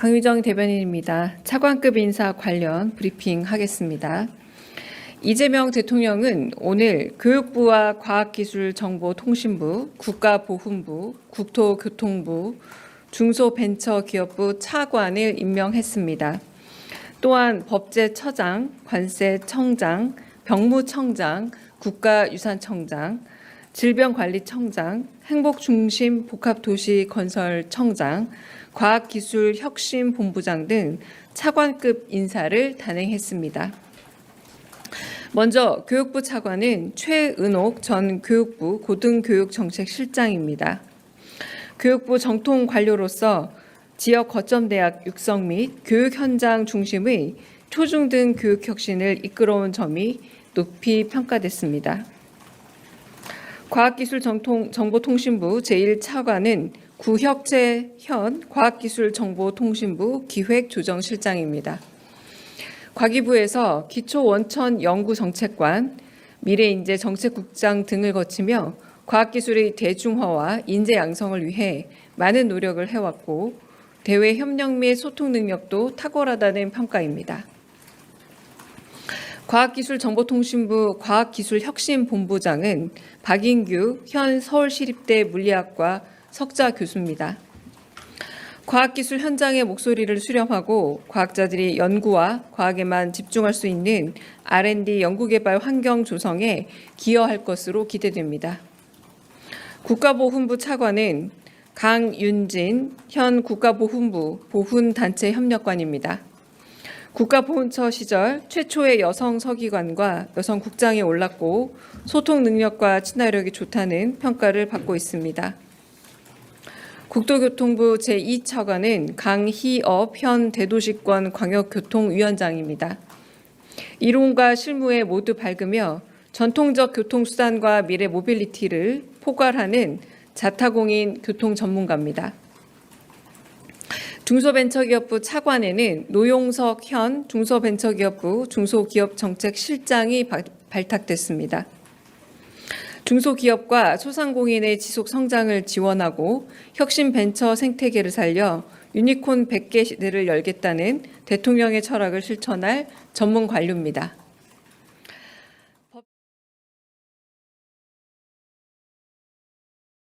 강유정 대변인입니다. 차관급 인사 관련 브리핑 하겠습니다. 이재명 대통령은 오늘 교육부와 과학기술정보통신부, 국가보훈부, 국토교통부, 중소벤처기업부 차관을 임명했습니다. 또한 법제처장, 관세청장, 병무청장, 국가유산청장, 질병관리청장, 행복중심 복합도시건설청장, 과학기술혁신본부장 등 차관급 인사를 단행했습니다. 먼저 교육부 차관은 최은옥 전 교육부 고등교육정책실장입니다. 교육부 정통 관료로서 지역 거점 대학 육성 및 교육 현장 중심의 초중 등 교육 혁신을 이끌어온 점이 높이 평가됐습니다. 과학기술정보통신부 제1차관은 구혁재 현 과학기술정보통신부 기획조정실장입니다. 과기부에서 기초원천연구정책관, 미래인재 정책국장 등을 거치며 과학기술의 대중화와 인재 양성을 위해 많은 노력을 해왔고 대외 협력 및 소통 능력도 탁월하다는 평가입니다. 과학기술정보통신부 과학기술혁신본부장은 박인규 현 서울시립대 물리학과 석좌 교수입니다. 과학기술 현장의 목소리를 수렴하고 과학자들이 연구와 과학에만 집중할 수 있는 R&D 연구개발 환경 조성에 기여할 것으로 기대됩니다. 국가보훈부 차관은 강윤진 현 국가보훈부 보훈단체 협력관입니다. 국가보훈처 시절 최초의 여성 서기관과 여성 국장에 올랐고 소통 능력과 친화력이 좋다는 평가를 받고 있습니다. 국토교통부 제2차관은 강희업 현 대도시권 광역교통위원장입니다. 이론과 실무에 모두 밝으며 전통적 교통수단과 미래 모빌리티를 포괄하는 자타공인 교통 전문가입니다. 중소벤처기업부 차관에는 노용석 현 중소벤처기업부 중소기업정책실장이 바- 발탁됐습니다. 중소기업과 소상공인의 지속 성장을 지원하고 혁신 벤처 생태계를 살려 유니콘 100개 시대를 열겠다는 대통령의 철학을 실천할 전문 관료입니다.